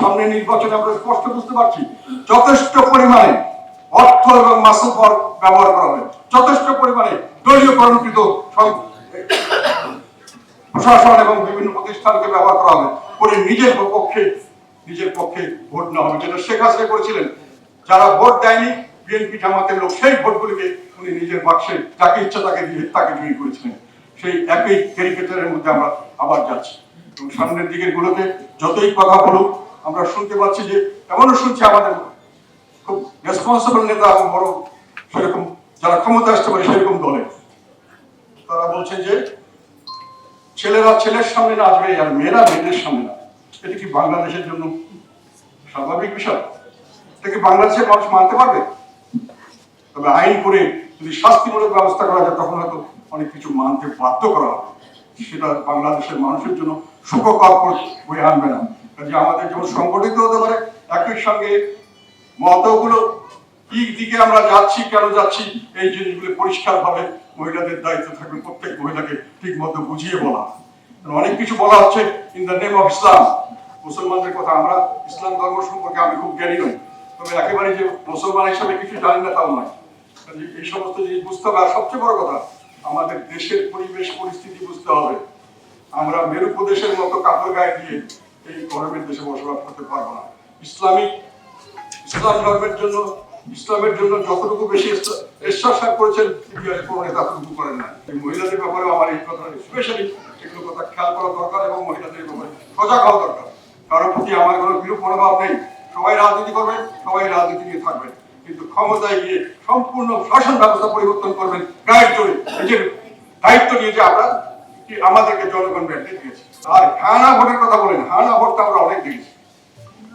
সামনে নির্বাচনে আমরা স্পষ্ট বুঝতে পারছি, যথেষ্ট পরিমাণে অর্থ এবং মাসুল ব্যবহার করা হবে। যথেষ্ট পরিমাণে দলীয় করণকৃত প্রশাসন এবং বিভিন্ন প্রতিষ্ঠানকে ব্যবহার করা হবে করে নিজের পক্ষে নিজের পক্ষে ভোট নেওয়া হবে, যেটা শেখ হাসিনা করেছিলেন। যারা ভোট দেয়নি, বিএনপি জামাতের লোক সেই ভোটগুলিকে উনি নিজের বাক্সে যাকে ইচ্ছা তাকে দিয়ে, তাকে জয়ী করেছিলেন। সেই একই ক্যারিকেচারের মধ্যে আমরা আবার যাচ্ছি। এবং সামনের দিকের গুলোতে যতই কথা বলুক আমরা শুনতে পাচ্ছি যে এমনও শুনছি আমাদের খুব রেসপন্সিবল নেতা এবং বড় সেরকম যারা ক্ষমতা আসতে পারে সেরকম দলে। তারা বলছে যে ছেলেরা ছেলের সামনে নাচবে আর মেয়েরা মেয়েদের সামনে নাচবে। এটা কি বাংলাদেশের জন্য স্বাভাবিক বিষয়? এটা কি বাংলাদেশের মানুষ মানতে পারবে? তবে আইন করে যদি শাস্তিমূলক ব্যবস্থা করা যায়, তখন হয়তো অনেক কিছু মানতে বাধ্য করা হবে। সেটা বাংলাদেশের মানুষের জন্য সুখকর করে বয়ে আনবে না। কাজে আমাদের যেমন সংগঠিত হতে পারে, একই সঙ্গে মতগুলো কি দিকে আমরা যাচ্ছি, কেন যাচ্ছি, এই জিনিসগুলো পরিষ্কার ভাবে মহিলাদের দায়িত্ব থাকবে, প্রত্যেক মহিলাকে ঠিক মতো বুঝিয়ে বলা। অনেক কিছু বলা হচ্ছে in the name of Islam মুসলমানদের কথা আমরা ইসলাম ধর্ম সম্পর্কে আমি খুব জ্ঞানী নই। তবে একেবারে যে মুসলমান হিসাবে কিছু জানি না, তাও নয়। এই সমস্ত জিনিস বুঝতে হবে। আর সবচেয়ে বড় কথা, আমাদের দেশের পরিবেশ, পরিস্থিতি বুঝতে হবে। আমরা মেরু প্রদেশের মতো কাপড় গায়ে দিয়ে এই গরমের দেশে বসবাস করতে পারব না। ইসলামিক ইসলাম ধর্মের জন্য, ইসলামের জন্য যতটুকু বেশি বিশ্বাস করেছেন, ইতিহাসে কোনো নেতা ততটুকু করেন না। এই মহিলাদের ব্যাপারে আমার এই কথা স্পেশালি এগুলো কথা খেয়াল করা দরকার এবং মহিলাদের ব্যাপারে সজাগ হওয়া দরকার। কারোর প্রতি আমার কোনো বিরূপ মনোভাব নেই। সবাই রাজনীতি করবেন, সবাই রাজনীতি নিয়ে থাকবেন। কিন্তু ক্ষমতায় গিয়ে সম্পূর্ণ শাসন ব্যবস্থা পরিবর্তন করবেন গায়ের জোরে। নিজের দায়িত্ব নিয়ে যে আমরা কি আমাদেরকে জনগণ ব্যাংকে দিয়েছে? আর হানা ভোটের কথা বলেন, হানা ভোটটা আমরা অনেক দেখেছি।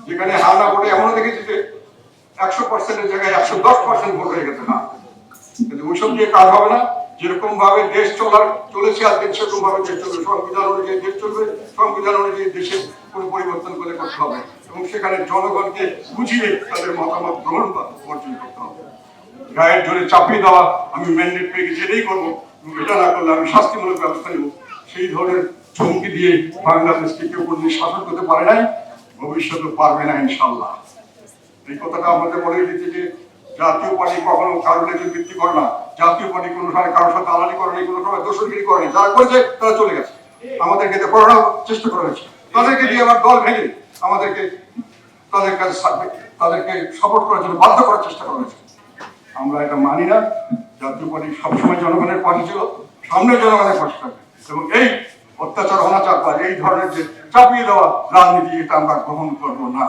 যেখানে হানা ভোটে এমনও দেখেছি যে একশো পার্সেন্টের জায়গায় একশো দশ পার্সেন্ট ভোট হয়ে গেছে না। কিন্তু ওইসব দিয়ে কাজ হবে না। যেরকম ভাবে দেশ চলার, চলেছে আজকে সেরকম ভাবে দেশ চলবে, সংবিধান অনুযায়ী দেশ চলবে, সংবিধান অনুযায়ী দেশের কোনো পরিবর্তন করে করতে হবে। এবং সেখানে জনগণকে বুঝিয়ে তাদের মতামত গ্রহণ বা অর্জন করতে হবে। গায়ের জোরে চাপিয়ে দেওয়া আমি ম্যান্ডেট পেয়ে গেছি, এটাই করব। এটা না করলে আমি শাস্তিমূলক ব্যবস্থা নেব। সেই ধরনের চমকি দিয়ে বাংলাদেশকে কেউ কোনদিন শাসন করতে পারে নাই, ভবিষ্যতে পারবে না ইনশাল্লাহ এই কথাটা আমাদের বলে দিতে যে জাতীয় পার্টি কখনো লেগে বৃত্তি করে না। জাতীয় পার্টি কোনো সময় কারোর সাথে আলানি করেনি কোনো সময় দোষরগিরি করেনি যারা করেছে, তারা চলে গেছে। আমাদেরকে তো করানোর চেষ্টা করা হয়েছে। তাদেরকে দিয়ে আবার দল ভেঙে আমাদেরকে, তাদের কাছে তাদেরকে সাপোর্ট করার জন্য বাধ্য করার চেষ্টা করা হয়েছে। আমরা এটা মানি না। জাতীয় পার্টি সবসময় জনগণের পাশে ছিল। সামনে জনগণের পাশে থাকবে। এবং এই অত্যাচার, অনাচার, বা এই ধরনের যে চাপিয়ে দেওয়া রাজনীতি, এটা আমরা গ্রহণ করব না।